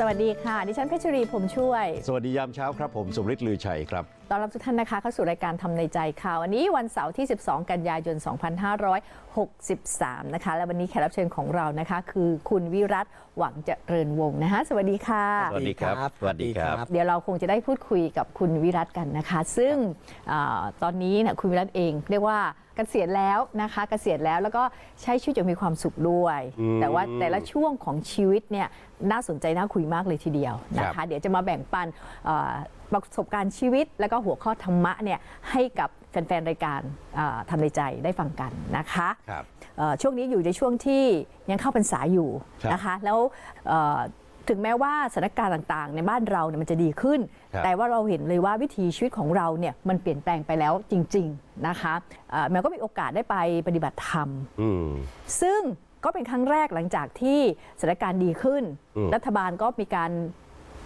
สวัสดีค่ะ ดิฉันเพชรรีผมช่วย สวัสดียามเช้าครับผมสมฤทธิ์ลือชัยครับ ต้อนรับทุกท่านนะคะเข้าสู่รายการทำในใจค่ะวันนี้วันเสาร์ที่ 12 กันยายน 2563 นะคะ และวันนี้แขกรับเชิญของเรานะคะ คือคุณวิรัตหวังเจริญวงศ์นะคะ สวัสดีค่ะ สวัสดีครับ สวัสดีครับ เดี๋ยวเราคงจะได้พูดคุยกับคุณวิรัตกันนะคะ ซึ่งอาตอนนี้เนี่ยคุณวิรัตเองเรียกว่าเกษียณแล้วนะคะเกษียณแล้วแล้วก็ใช้ชีวิตอย่างมีความสุขด้วย อืมแต่ว่าแต่ละช่วงของชีวิตเนี่ยน่าสนใจน่าคุยมากเลยทีเดียวนะครัคะ บ เดี๋ยวจะมาแบ่งปันเอ่อ ประสบการณ์ชีวิต แล้วก็หัวข้อธรรมะเนี่ยให้กับแฟน ๆ รายการเอ่อทำในใจได้ฟังกันนะคะครับเอ่อช่วงนี้อยู่ในช่วงที่ยังเข้าพรรษาอยู่ครับนะคะแล้วเอ่อถึงแม้ว่าสถานการณ์ต่างๆ ในบ้านเราเนี่ยมันจะดีขึ้นครับแต่ว่าเราเห็นเลยว่าวิถีชีวิตของเราเนี่ยมันเปลี่ยนแปลงไปแล้วจริง ๆนะคะเอ่อแมวก็มีโอกาสได้ไปปฏิบัติธรรมอืมซึ่งก็เป็นครั้งแรกหลังจากที่สถานการณ์ดีขึ้นอืมรัฐบาลก็มีการ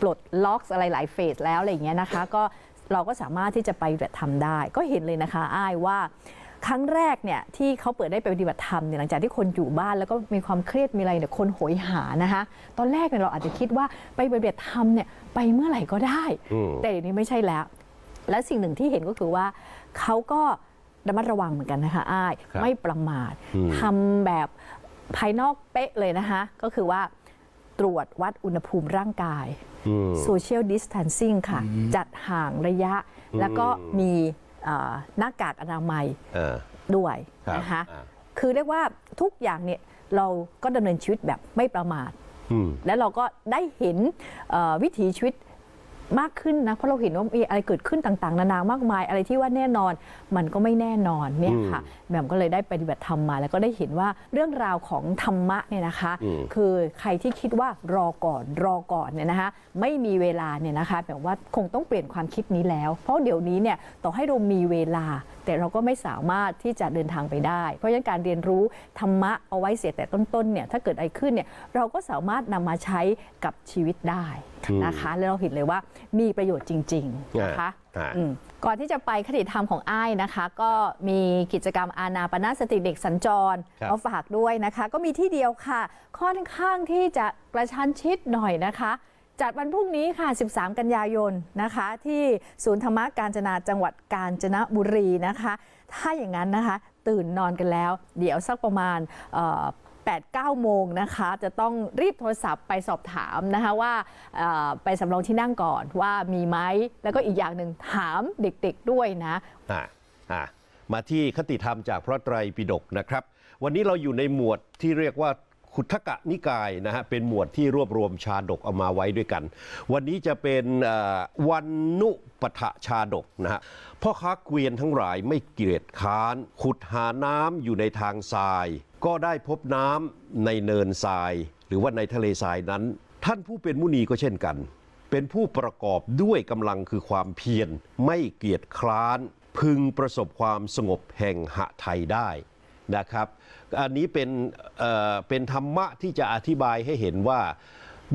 ปลดล็อกอะไรหลายเฟสแล้วอะไรอย่างเงี้ยนะคะ ก็เราก็สามารถที่จะไปปฏิบัติธรรมได้ ก็เห็นเลยนะคะอ้ายว่าครั้งแรกเนี่ยที่เขาเปิดได้ไปปฏิบัติธรรมเนี่ยหลังจากที่คนอยู่บ้านแล้วก็มีความเครียดมีอะไรเนี่ยคนโหยหานะคะตอนแรกเนี่ยเราอาจจะคิดว่าไปปฏิบัติธรรมเนี่ยไปเมื่อไหร่ก็ได้อืมแต่เดี๋ยวนี้ไม่ใช่แล้ว และสิ่งหนึ่งที่เห็นก็คือว่าเขาก็ระมัดระวังเหมือนกันนะคะอ้ายครับไม่ประมาทอืมทำแบบภายนอกเป๊ะเลยนะคะ ก็คือว่า ตรวจวัดอุณหภูมิร่างกายอืมโซเชียลดิส a ทนซิ่งค่ะ จัดห่างระยะ แล้วก็มีเอ่อหน้ากากอนามัยเออด้วยครับนะคะอ่าคือเรียกว่าทุกอย่างเนี่ยเราก็ดำเนินชีวิตแบบไม่ประมาทอืมแล้วเราก็ได้เห็นเอ่อวิถีชีวิต มากขึ้นนะ เพราะเราเห็นว่ามีอะไรเกิดขึ้นต่างๆ นานามากมาย อะไรที่ว่าแน่นอน มันก็ไม่แน่นอนเนี่ยค่ะแหม่มก็เลยได้ปฏิบัติธรรมมา แล้วก็ได้เห็นว่าเรื่องราวของธรรมะเนี่ยนะคะอืมคือใครที่คิดว่ารอก่อนรอก่อนเนี่ยนะคะ ไม่มีเวลาเนี่ยนะคะแบบว่าคงต้องเปลี่ยนความคิดนี้แล้ว เพราะเดี๋ยวนี้เนี่ยต่อให้เรามีเวลาแต่เราก็ไม่สามารถที่จะเดินทางไปได้ เพราะฉะนั้นการเรียนรู้ธรรมะเอาไว้เสียแต่ต้นๆเนี่ยถ้าเกิดอะไรขึ้นเนี่ยเราก็สามารถนำมาใช้กับชีวิตได้นะคะแล้วเราเห็นเลยว่ามีประโยชน์จริงๆนะคะอ่าอืมก่อนที่จะไปคติธรรมของอ้ายนะคะ ก็มีกิจกรรมอาณาปณสติเด็กสัญจรครับมาฝากด้วยนะคะ ก็มีที่เดียวค่ะ ค่อนข้างที่จะกระชั้นชิดหน่อยนะคะ จัดวันพรุ่งนี้ค่ะ 13 กันยายนนะคะ ที่ศูนย์ธรรมการจนาจังหวัดกาญจนบุรีนะคะ ถ้าอย่างนั้นนะคะ ตื่นนอนกันแล้ว เดี๋ยวสักประมาณ8 9 โมงนะคะ จะต้องรีบโทรศัพท์ไปสอบถามนะคะว่าไปสำรองที่นั่งก่อนว่ามีไหมแล้วก็อีกอย่างหนึ่งถามเด็กๆด้วยนะอ่าอ่ามาที่คติธรรมจากพระไตรปิฎกนะครับ วันนี้เราอยู่ในหมวดที่เรียกว่า ขุทกะนิกายนะฮะเป็นหมวดที่รวบรวมชาดกเอามาไว้ด้วยกัน วันนี้จะเป็นวันนุปทะชาดกนะฮะพ่อค้าเกวียนทั้งหลายไม่เกียจค้าน ขุดหาน้ำอยู่ในทางทราย ก็ได้พบน้ำในเนินทราย หรือว่าในทะเลทรายนั้น ท่านผู้เป็นมุนีก็เช่นกัน เป็นผู้ประกอบด้วยกำลังคือความเพียรไม่เกียจคร้าน พึงประสบความสงบแห่งหะไทยได้ นะครับ อันนี้เป็นเเป็นธรรมะที่จะอธิบายให้เห็นว่า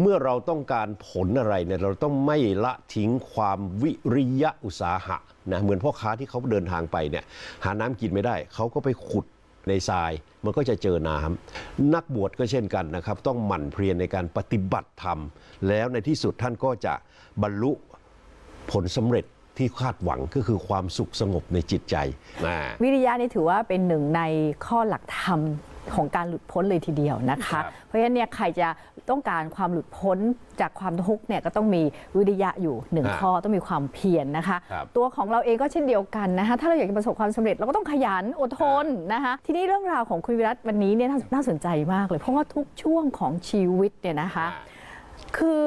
เมื่อเราต้องการผลอะไรเนี่ยเราต้องไม่ละทิ้งความวิริยะอุตสาหะนะเหมือนพ่อค้าที่เขาเดินทางไปเนี่ยหาน้ำกินไม่ได้ เขาก็ไปขุดในทรายมันก็จะเจอน้ำนักบวชก็เช่นกันนะครับ ต้องหมั่นเพียรในการปฏิบัติธรรม แล้วในที่สุดท่านก็จะบรรลุผลสำเร็จ ที่คาดหวังก็คือความสุขสงบในจิตใจอ่าวิริยะนี่ถือว่าเป็นหนึ่งในข้อหลักธรรมของการหลุดพ้นเลยทีเดียวนะคะครับเพราะฉะนั้นเนี่ยใครจะต้องการความหลุดพ้นจากความทุกข์เนี่ยก็ต้องมีวิริยะอยู่หนึ่งอ่าข้อต้องมีความเพียรนะคะครับตัวของเราเองก็เช่นเดียวกันนะคะถ้าเราอยากจะประสบความสำเร็จเราก็ต้องขยันอดทนนะคะทีนี้เรื่องราวของคุณวิรัตวันนี้เนี่ยน่าน่าสนใจมากเลย เพราะว่าทุกช่วงของชีวิตเนี่ยนะคะ คือ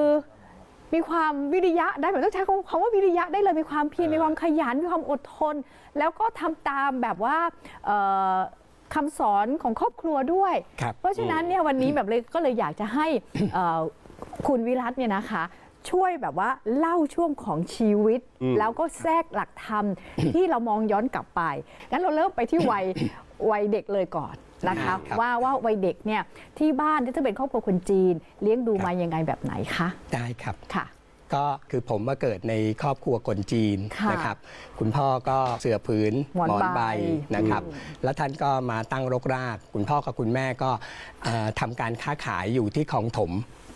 มีความวิริยะได้แบบต้องใช้คำว่าวิริยะได้เลยมีความเพียรเออมีความขยันมีความอดทน แล้วก็ทำตามแบบว่าเอ่อคำสอนของครอบครัวด้วยครับเพราะฉะนั้นเนี่ยวันนี้แบบเลยก็เลยอยากจะให้เอ่อคุณวิรัตเนี่ยนะคะ ช่วยแบบว่าเล่าช่วงของชีวิตอืมแล้วก็แทรกหลักธรรมที่เรามองย้อนกลับไปงั้นเราเริ่มไปที่วัยวัยเด็กเลยก่อน นะคะครับ ว่าว่าวัยเด็กเนี่ยที่บ้านที่ถ้าเป็นครอบครัวคนจีน เลี้ยงดูมายังไงแบบไหนคะได้ครับ ค่ะ ก็คือผมมาเกิดในครอบครัวคนจีนค่ะนะครับ คุณพ่อก็เสือผืนหมอนใบนะครับ แล้วท่านก็มาตั้งรกราก คุณพ่อกับคุณแม่ก็เอ่อทำการค้าขายอยู่ที่คลองถม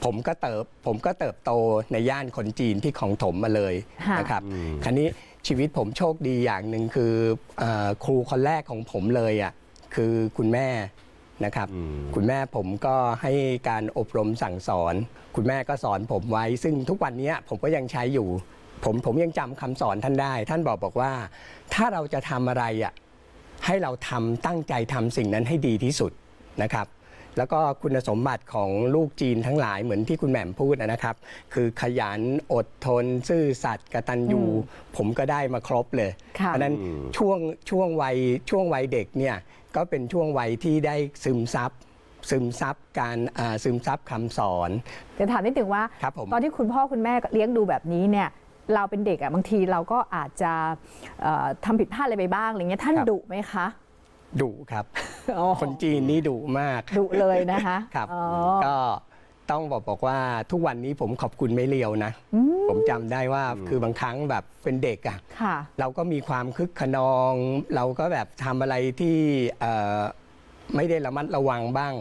ผมก็เติบผมก็เติบโตในย่านคนจีนที่คลองถมมาเลยค่ะ นะครับคราวนี้ชีวิตผมโชคดีอย่างหนึ่งคือเออครูคนแรกของผมเลยอะ คือคุณแม่นะครับอืมคุณแม่ผมก็ให้การอบรมสั่งสอน คุณแม่ก็สอนผมไว้ ซึ่งทุกวันนี้ผมก็ยังใช้อยู่ ผมผมยังจำคำสอนท่านได้ ท่านบอกบอกว่า ถ้าเราจะทำอะไรอะให้เราทำตั้งใจทำสิ่งนั้นให้ดีที่สุดนะครับ แล้วก็คุณสมบัติของลูกจีนทั้งหลายเหมือนที่คุณแหม่มพูดนะครับ คือขยันอดทน ซื่อสัตย์กตัญญูผมก็ได้มาครบเลยค่ะเพราะฉะนั้นอืมช่วงช่วงวัยช่วงวัยเด็กเนี่ยก็เป็นช่วงวัยที่ได้ซึมซับซึมซับการอ่าซึมซับคำสอนเดี๋ยวถามนิดนึงว่าครับผมตอนที่คุณพ่อคุณแม่เลี้ยงดูแบบนี้เนี่ยเราเป็นเด็กอะบางทีเราก็อาจจะเอ่อทำผิดพลาดอะไรไปบ้างอะไรเงี้ยท่านครับดุไหมคะ ดุครับ อ๋อคนจีนนี่ดุมากดุเลยนะคะครับอ๋อก็ต้องบอกบอกว่าทุกวันนี้ผมขอบคุณไม่เลียวนะผมจำได้ว่าคือบางครั้งแบบเป็นเด็กอะค่ะ เราก็มีความคึกขนอง เราก็แบบทำอะไรที่เอ่อไม่ได้ระมัดระวังบ้าง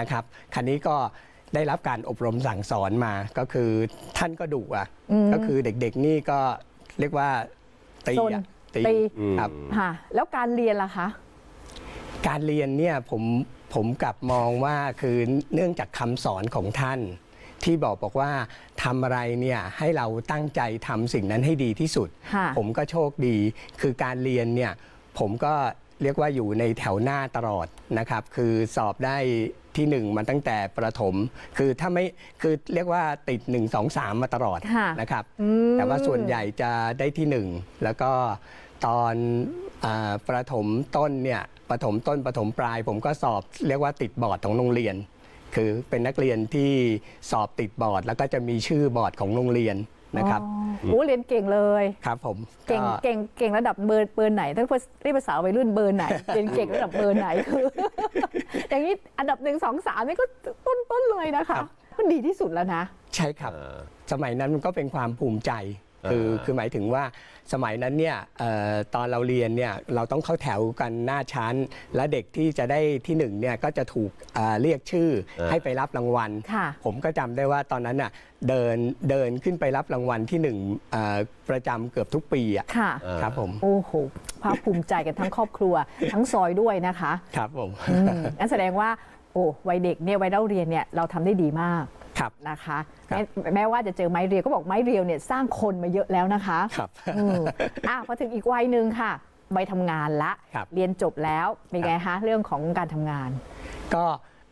นะครับคันนี้ก็ได้รับการอบรมสั่งสอนมาก็คือท่านก็ดุอะอืม ก็คือเด็กๆนี่ก็เรียกว่าตีซนอะตี ครับ ค่ะ แล้วการเรียนล่ะคะ การเรียนเนี่ยผมผมกลับมองว่าคือเนื่องจากคำสอนของท่าน ที่บอกบอกว่าทำอะไรเนี่ยให้เราตั้งใจทำสิ่งนั้นให้ดีที่สุด ค่ะ ผมก็โชคดี คือการเรียนเนี่ยผมก็เรียกว่าอยู่ในแถวหน้าตลอดนะครับ คือสอบได้ที่หนึ่งมาตั้งแต่ประถม คือถ้าไม่คือเรียกว่าติด 1 2 3 มาตลอดค่ะ นะครับ อืม แต่ว่าส่วนใหญ่จะได้ที่หนึ่งแล้วก็ตอนอาประถมต้นเนี่ย ประถมต้นประถมปลาย ผมก็สอบเรียกว่าติดบอร์ดของโรงเรียน คือเป็นนักเรียนที่สอบติดบอร์ด แล้วก็จะมีชื่อบอร์ดของโรงเรียนนะครับอ๋อโอ้เรียนเก่งเลย ครับผมเก่งก็เก่งเก่งระดับเบอร์เบอร์ไหนถ้าเรียกภาษาวัยรุ่นเบอร์ไหนเรียนเก่งระดับเบอร์ไหนคือ อย่างนี้อันดับหนึ่งสองสามนี่ก็ต้นต้นๆเลยนะคะมันดีที่สุดแล้วนะ ใช่ครับอ่าสมัยนั้นมันก็เป็นความภูมิใจ คืออ่าคือหมายถึงว่าสมัยนั้นเนี่ยเอ่อตอนเราเรียนเนี่ยเราต้องเข้าแถวกันหน้าชั้น และเด็กที่จะได้ที่หนึ่งเนี่ยก็จะถูกเอ่อเรียกชื่อให้ไปรับรางวัลค่ะผมก็จำได้ว่าตอนนั้นน่ะเดินเดินขึ้นไปรับรางวัลที่หนึ่งเอ่อประจำเกือบทุกปีอะค่ะอ่าครับผมโอ้โหภาคภูมิใจกันทั้งครอบครัวทั้งซอยด้วยนะคะ ครับผมอืมนั่นแสดงว่าโอ้วัยเด็กเนี่ยวัยเล่าเรียนเนี่ยเราทำได้ดีมาก ครับนะคะครับแม้แม้ว่าจะเจอไม้เรียวก็บอกไม้เรียวเนี่ยสร้างคนมาเยอะแล้วนะคะครับ อืมอะพอถึงอีกวัยหนึ่งค่ะวัยทำงานละ ครับ เรียนจบแล้วเป็นไงคะเรื่องของการทำงาน ก็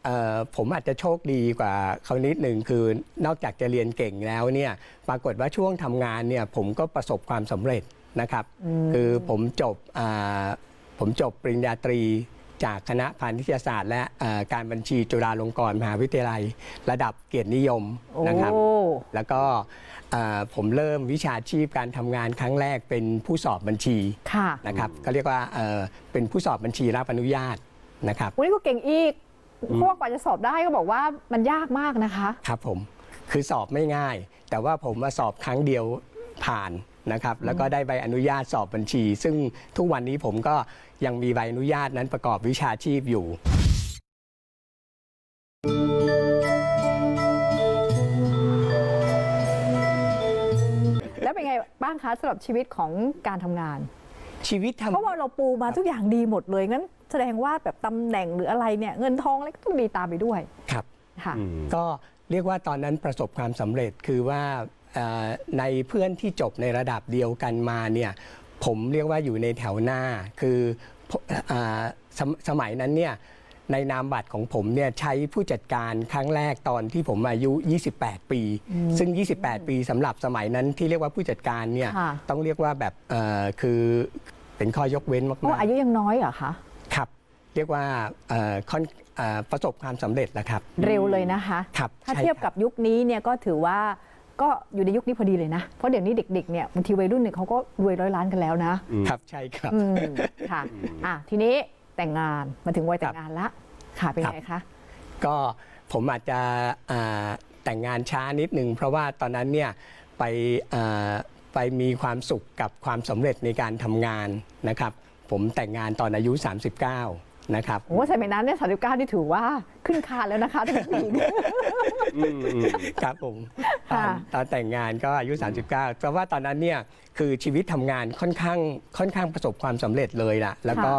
เอ่อผมอาจจะโชคดีกว่าเขานิดหนึ่งคือนอกจากจะเรียนเก่งแล้วเนี่ยปรากฏว่าช่วงทำงานเนี่ยผมก็ประสบความสำเร็จนะครับ คือผมจบอ่าผมจบปริญญาตรี จากคณะพาณิชยศาสตร์ และเอ่อการบัญชีจุฬาลงกรณ์มหาวิทยาลัย ระดับเกียรตินิยมโอ้นะครับ แล้วก็เอ่อผมเริ่มวิชาชีพการทำงานครั้งแรกเป็นผู้สอบบัญชีค่ะนะครับก็เรียกว่าเอ่อเป็นผู้สอบบัญชีรับอนุญาตนะครับวันนี้ก็เก่งอีกเพราะว่ากว่าจะสอบได้ก็บอกว่ามันยากมากนะคะ ครับผมคือสอบไม่ง่าย แต่ว่าผมมาสอบครั้งเดียวผ่านนะครับแล้วก็ได้ใบอนุญาตสอบบัญชี ซึ่งทุกวันนี้ผมก็ ยังมีใบอนุญาตนั้นประกอบวิชาชีพอยู่ แล้วเป็นไงบ้างคะสำหรับชีวิตของการทำงาน ชีวิตทำเพราะว่าเราปูมาทุกอย่างดีหมดเลยงั้น แสดงว่าแบบตำแหน่งหรืออะไรเนี่ยเงินทองอะไรก็ต้องดีตามไปด้วยครับ ค่ะ อืม ก็เรียกว่าตอนนั้นประสบความสำเร็จคือว่าเอ่อในเพื่อนที่จบในระดับเดียวกันมาเนี่ย ผมเรียกว่าอยู่ในแถวหน้า คืออ่าสมสมัยนั้นเนี่ยในนามบัตรของผมเนี่ยใช้ผู้จัดการครั้งแรกตอนที่ผมอายุ 28 ปี ซึ่ง 28 ปีสำหรับสมัยนั้นที่เรียกว่าผู้จัดการเนี่ยค่ะต้องเรียกว่าแบบเอ่อคือเป็นข้อยกเว้นมากเพราะอายุยังน้อยเหรอคะๆครับเรียกว่าเอ่อค่อนเอ่อประสบความสำเร็จแล้วครับ เร็วเลยนะคะครับถ้าใช่เทียบคกัรับยุคนี้เนี่ยก็ถือว่า ก็อยู่ในยุคนี้พอดีเลยนะ เพราะเดี๋ยวนี้เด็กๆเนี่ยบางทีวัยรุ่นเนี่ยเขาก็รวยร้อยล้านกันแล้วนะครับใช่ครับอืมค่ะอะทีนี้แต่งงานมาถึงวัยแต่งงานละค่ะเป็นครับไงคะก็ผมอาจจะอ่าแต่งงานช้านิดนึงเพราะว่าตอนนั้นเนี่ยไปอ่าไปมีความสุขกับความสำเร็จในการทำงานนะครับ ผมแต่งงานตอนอายุ 39 นะครับโอ้สมัยนั้นเนี่ยสามสิบเก้านี่ถือว่าขึ้นคานแล้วนะคะท่านผู้หญิง ครับผมตอนค่ะตอนแต่งงานก็อายุ 39 เพราะว่าตอนนั้นเนี่ยคือชีวิตทำงานค่อนข้างค่อนข้างประสบความสำเร็จเลยล่ะ แล้วก็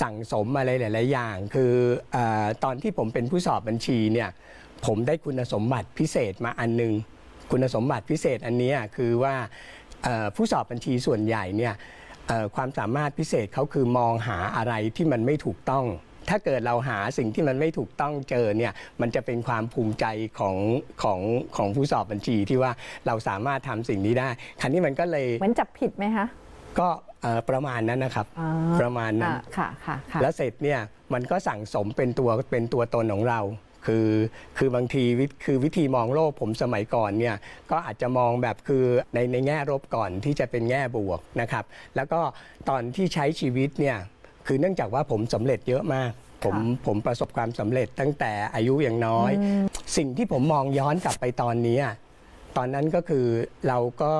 สั่งสมอะไรหลาย ๆ อย่าง คืออาตอนที่ผมเป็นผู้สอบบัญชีเนี่ยผมได้คุณสมบัติพิเศษมาอันหนึง คุณสมบัติพิเศษอันเนี้ยคือว่าเอ่อผู้สอบบัญชีส่วนใหญ่เนี่ยเอ่อ ความสามารถพิเศษเขาคือมองหาอะไรที่มันไม่ถูกต้อง ถ้าเกิดเราหาสิ่งที่มันไม่ถูกต้องเจอเนี่ยมันจะเป็นความภูมิใจของของของผู้สอบบัญชีที่ว่าเราสามารถทำสิ่งนี้ได้ครั้นี้มันก็เลยเหมือนจับผิดไหมคะก็เอ่อประมาณนั้นนะครับอ่าประมาณนั้น อะค่ะค่ะค่ะแล้วเสร็จเนี่ยมันก็สั่งสมเป็นตัวเป็นตัวตนของเรา คือคือบางทีวิคือวิธีมองโลกผมสมัยก่อนเนี่ยก็อาจจะมองแบบคือในในแง่ลบก่อนที่จะเป็นแง่บวกนะครับแล้วก็ตอนที่ใช้ชีวิตเนี่ยคือเนื่องจากว่าผมสำเร็จเยอะมากผมผมประสบความสำเร็จตั้งแต่อายุอย่างน้อย สิ่งที่ผมมองย้อนกลับไปตอนนี้อะตอนนั้นก็คือเราก็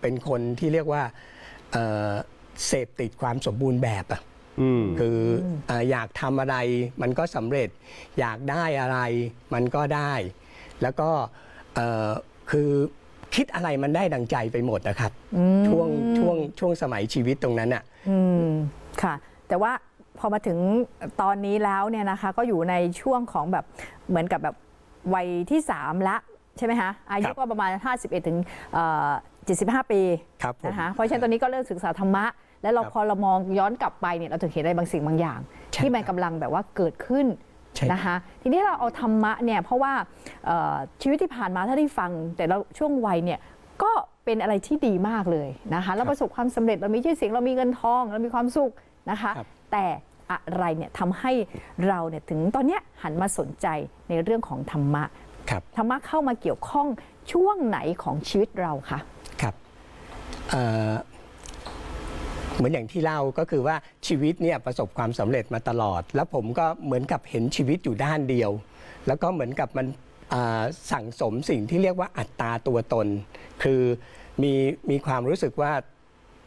เป็นคนที่เรียกว่าเอ่อเสพติดความสมบูรณ์แบบอะอืม คืออ่าอยากทำอะไรมันก็สำเร็จ อยากได้อะไรมันก็ได้ แล้วก็เอ่อคือคิดอะไรมันได้ดังใจไปหมดนะครับช่วงช่วงช่วงสมัยชีวิตตรงนั้นอะ อืมค่ะ แต่ว่าพอมาถึงตอนนี้แล้วเนี่ยนะคะ ก็อยู่ในช่วงของแบบเหมือนกับแบบวัยที่ 3 ละใช่ไหมคะอายุครับ ก็ประมาณ 51 ถึงเอ่อ75 ปีครับผม นะคะเพราะฉะนั้นตอนนี้ก็เริ่มศึกษาธรรมะ แล้วเราครับพอเรามองย้อนกลับไปเนี่ยเราถึงเห็นอะไรบางสิ่งบางอย่างใช่ที่มันครับกำลังแบบว่าเกิดขึ้นใช่นะคะทีนี้เราเอาธรรมะเนี่ยเพราะว่าเอ่อชีวิตที่ผ่านมาถ้าได้ฟัง แต่เราช่วงวัยเนี่ยก็เป็นอะไรที่ดีมากเลยนะคะแล้วประสบความสำเร็จเรามีชื่อเสียงเรามีเงินทองเรามีความสุขนะคะครับแต่อะไรเนี่ยทำให้เราเนี่ยถึงตอนเนี้ยหันมาสนใจในเรื่องของธรรมะครับธรรมะเข้ามาเกี่ยวข้องช่วงไหนของชีวิตเราคะครับ เหมือนอย่างที่เล่าก็คือว่าชีวิตเนี่ยประสบความสำเร็จมาตลอด แล้วผมก็เหมือนกับเห็นชีวิตอยู่ด้านเดียว แล้วก็เหมือนกับมันสั่งสมสิ่งที่เรียกว่าอัตตาตัวตน คือมีมีความรู้สึกว่า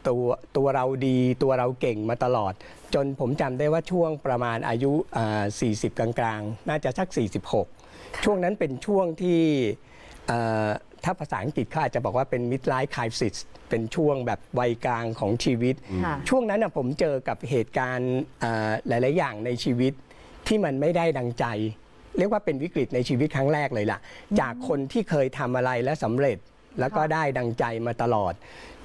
ตัวตัวเราดีตัวเราเก่งมาตลอด จนผมจำได้ว่าช่วงประมาณอายุอ่า40 กลางๆ น่าจะสัก 46 ช่วงนั้นเป็นช่วงที่ ถ้าภาษาอังกฤษเขาอาจจะบอกว่าเป็น midlife crisis เป็นช่วงแบบวัยกลางของชีวิตค่ะช่วงนั้นนะผมเจอกับเหตุการณ์อ่าหลาย ๆ อย่างในชีวิตที่มันไม่ได้ดังใจ เรียกว่าเป็นวิกฤตในชีวิตครั้งแรกเลยล่ะ จากคนที่เคยทำอะไรและสำเร็จแล้วก็ค่ะได้ดังใจมาตลอด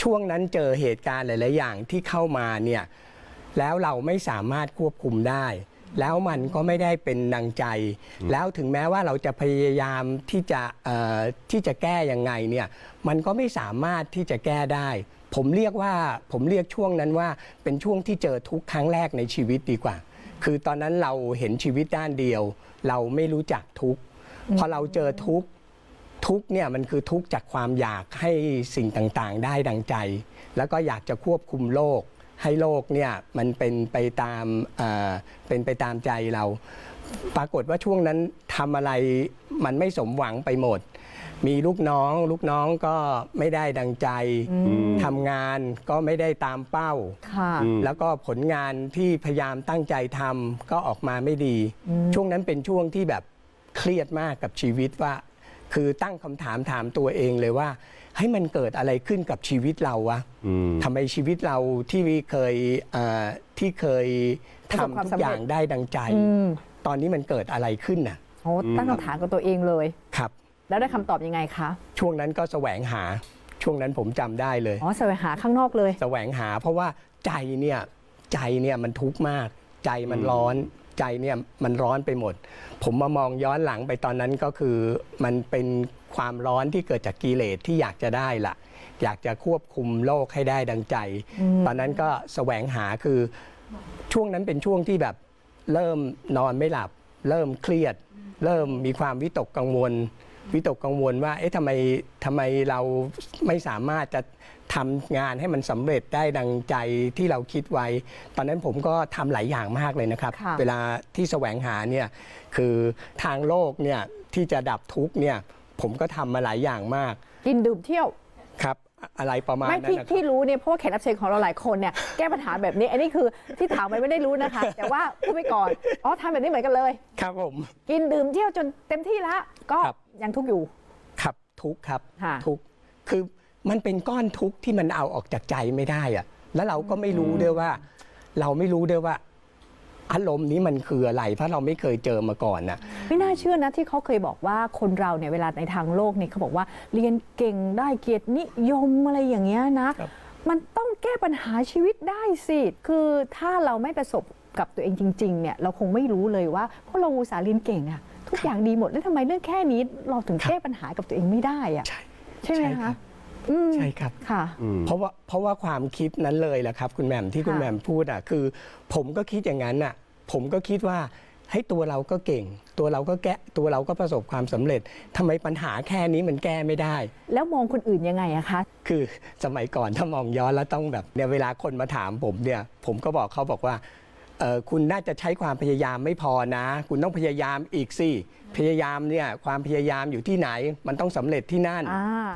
ช่วงนั้นเจอเหตุการณ์หลาย ๆ อย่างที่เข้ามาเนี่ยแล้วเราไม่สามารถควบคุมได้ แล้วมันก็ไม่ได้เป็นดังใจ แล้วถึงแม้ว่าเราจะพยายามที่จะเอ่อที่จะแก้ยังไงเนี่ยมันก็ไม่สามารถที่จะแก้ได้ ผมเรียกว่าผมเรียกช่วงนั้นว่าเป็นช่วงที่เจอทุกข์ครั้งแรกในชีวิตดีกว่า คือตอนนั้นเราเห็นชีวิตด้านเดียว เราไม่รู้จักทุกข์พอเราเจอทุกข์ทุกข์เนี่ยมันคือทุกข์จากความอยากให้สิ่งต่างๆ ได้ดังใจ แล้วก็อยากจะควบคุมโลก ให้โลกเนี่ยมันเป็นไปตามเอ่อเป็นไปตามใจเรา ปรากฏว่าช่วงนั้นทำอะไรมันไม่สมหวังไปหมด มีลูกน้องลูกน้องก็ไม่ได้ดังใจทำงานก็ไม่ได้ตามเป้าค่ะแล้วก็ผลงานที่พยายามตั้งใจทำก็ออกมาไม่ดี ช่วงนั้นเป็นช่วงที่แบบเครียดมากกับชีวิตว่า คือตั้งคำถามถามตัวเองเลยว่า ให้มันเกิดอะไรขึ้นกับชีวิตเราวะอืมทำไมชีวิตเราที่เคยเอ่อที่เคยประสบความทำทุสำกเร็จอย่างได้ดังใจอืมตอนนี้มันเกิดอะไรขึ้นน่ะโอ้ตั้งคำถามกับตัวเองเลยครับ แล้วได้คำตอบยังไงคะ ช่วงนั้นก็แสวงหาช่วงนั้นผมจำได้เลยอ๋อแสวงหาข้างนอกเลย แสวงหา เพราะว่าใจเนี่ยใจเนี่ยมันทุกข์มาก ใจมันร้อนใจเนี่ยมันร้อนไปหมด ผมมามองย้อนหลังไปตอนนั้นก็คือมันเป็น ความร้อนที่เกิดจากกิเลสที่อยากจะได้ละอยากจะควบคุมโลกให้ได้ดังใจ ตอนนั้นก็แสวงหาคือช่วงนั้นเป็นช่วงที่แบบเริ่มนอนไม่หลับ เริ่มเครียด เริ่มมีความวิตกกังวล วิตกกังวลว่าเอ๊ะทำไมทำไมเราไม่สามารถจะทำงานให้มันสำเร็จได้ดังใจที่เราคิดไว้ ตอนนั้นผมก็ทำหลายอย่างมากเลยนะครับค่ะเวลาที่แสวงหาเนี่ยคือทางโลกเนี่ยที่จะดับทุกข์เนี่ย ผมก็ทำมาหลายอย่างมากกินดื่มเที่ยว ครับ อะไรประมาณไม่นั้นที่นะครับ ที่รู้เนี่ยเพราะว่าแขกรับเชิญของเราหลายคนเนี่ยแก้ปัญหาแบบนี้ อันนี้คือที่ถามไปไม่ได้รู้นะคะ แต่ว่าพูดไปก่อนอ๋อทำแบบนี้เหมือนกันเลย ครับผม กินดื่มเที่ยวจนเต็มที่แล้วก็ครับ ยังทุกข์อยู่ ครับทุกข์ครับค่ะ ทุกข์คือมันเป็นก้อนทุกข์ที่มันเอาออกจากใจไม่ได้อะแล้วเราก็ไม่รู้ด้วยว่า เราไม่รู้ด้วยว่า อารมณ์นี้มันคืออะไรเพราะเราไม่เคยเจอมาก่อนนะไม่น่าเชื่อนะที่เขาเคยบอกว่าคนเราเนี่ยเวลาในทางโลกเนี่ยเขาบอกว่าเรียนเก่งได้เกียรตินิยมอะไรอย่างเงี้ยนะครับมันต้องแก้ปัญหาชีวิตได้สิ คือถ้าเราไม่ประสบกับตัวเองจริงๆเนี่ยเราคงไม่รู้เลยว่าเพราะเราอุตส่าห์เรียนเก่งอะทุกอย่างดีหมดแล้วทำไมเรื่องแค่นี้เราถึงแก้ปัญหากับตัวเองไม่ได้อะใช่ใช่ไหมใช่ครัคะบอืม ใช่ครับ ค่ะอืมเพราะว่าเพราะว่าความคิดนั้นเลยแหละครับ คุณแหม่มที่คุณค่ะ แหม่มพูดอะคือ ผมก็คิดอย่างนั้นอะ ผมก็คิดว่าให้ยตัวเราก็เก่ง ตัวเราก็แก้ตัวเราก็ประสบความสำเร็จทำไมปัญหาแค่นี้มันแก้ไม่ได้ แล้วมองคนอื่นยังไงอะคะ คือสมัยก่อนถ้ามองย้อนแล้วต้องแบบเนี่ยเวลาคนมาถามผมเนี่ย ผมก็บอกเขาบอกว่าเออ คุณน่าจะใช้ความพยายามไม่พอนะ คุณต้องพยายามอีกสิพยายามเนี่ยความพยายามอยู่ที่ไหน มันต้องสำเร็จที่นั่น อ่า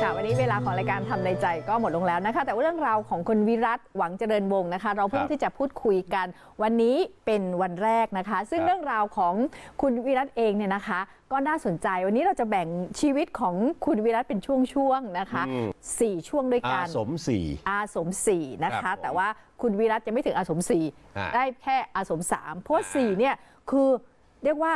ค่ะวันนี้เวลาของรายการทำในใจก็หมดลงแล้วนะคะ แต่ว่าเรื่องราวของคุณวิรัตหวังเจริญวงศ์นะคะ เราเพิ่คงรับที่จะพูดคุยกัน วันนี้เป็นวันแรกนะคะ ซึ่งครับ เรื่องราวของคุณวิรัตเองเนี่ยนะคะ ก็น่าสนใจวันนี้เราจะแบ่งชีวิตของคุณวิรัตเป็นช่วงๆนะคะอืมสี่ช่วงด้วยอากัน สมสี่ อาสมสี่นะครัคะ บผมแต่ว่า คุณวิรัตยังไม่ถึงอาสมสี่อ่าได้แค่อาสมสามเพราะว่าสี่เนี่ยคือเรียกว่า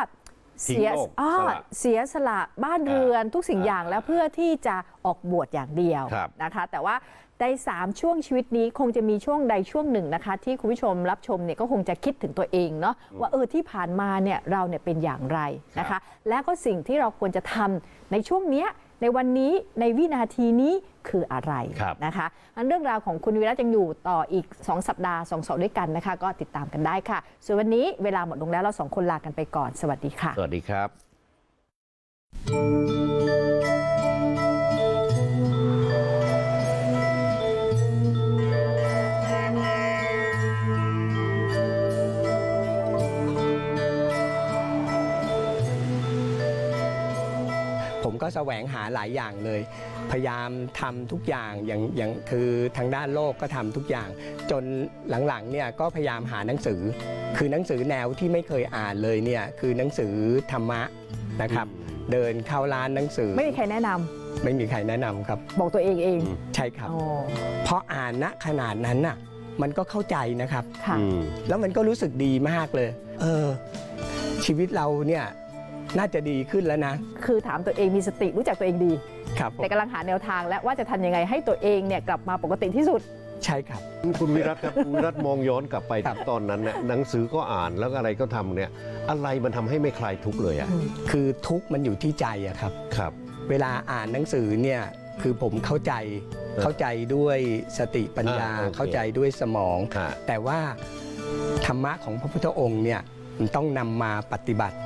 ทิ้งเสียโลกอ่าสละเสียสละบ้านเรือนทุกสิ่งอย่างแล้วเพื่อที่จะออกบวชอย่างเดียวครับนะคะ แต่ว่าในสามช่วงชีวิตนี้คงจะมีช่วงใดช่วงหนึ่งนะคะ ที่คุณผู้ชมรับชมเนี่ยก็คงจะคิดถึงตัวเองเนาะว่าเออที่ผ่านมาเนี่ยเราเนี่ยเป็นอย่างไรนะคะ และก็สิ่งที่เราควรจะทำในช่วงเนี้ย ในวันนี้ในวินาทีนี้คืออะไรครับนะคะอันเรื่องราวของคุณวิรัตยังอยู่ต่ออีก 2 สัปดาห์2สองด้วยกันนะคะ ก็ติดตามกันได้ค่ะ ส่วนวันนี้เวลาหมดลงแล้วเราสองคนลากันไปก่อน สวัสดีค่ะ สวัสดีครับ ผมก็แสวงหาหลายอย่างเลย พยายามทำทุกอย่างอย่างอย่างคือทางด้านโลกก็ทำทุกอย่าง จนหลังๆเนี่ยก็พยายามหาหนังสือ คือหนังสือแนวที่ไม่เคยอ่านเลยเนี่ยคือหนังสือธรรมะนะครับ เดินเข้าร้านหนังสือ ไม่มีใครแนะนำไม่มีใครแนะนำครับ บอกตัวเองเองใช่ครับอ๋อพออ่านณขนาดนั้นน่ะมันก็เข้าใจนะครับค่ะอืมแล้วมันก็รู้สึกดีมากเลย เออ ชีวิตเราเนี่ย น่าจะดีขึ้นแล้วนะ คือถามตัวเองมีสติรู้จักตัวเองดี ครับผมแต่กำลังหาแนวทางและว่าจะทำยังไงให้ตัวเองเนี่ยกลับมาปกติที่สุด ใช่ครับ คุณวิรัตครับคุณวิรัตมองย้อนกลับไปครัถึบ งตอนนั้นเนี่ยหนังสือก็อ่านแล้วก็อะไรก็ทำเนี่ย อะไรมันทำให้ไม่คลายทุกข์เลยอะคือทุกข์มันอยู่ที่ใจอะครับ ครับ เวลาอ่านหนังสือเนี่ยคือผมเข้าใจอเข้าใจด้วยสติปัญญา อ่าโอเค เข้าใจด้วยสมอง ฮะแต่ว่าธรรมะของพระพุทธองค์เนี่ยมันต้องนำมาปฏิบัติ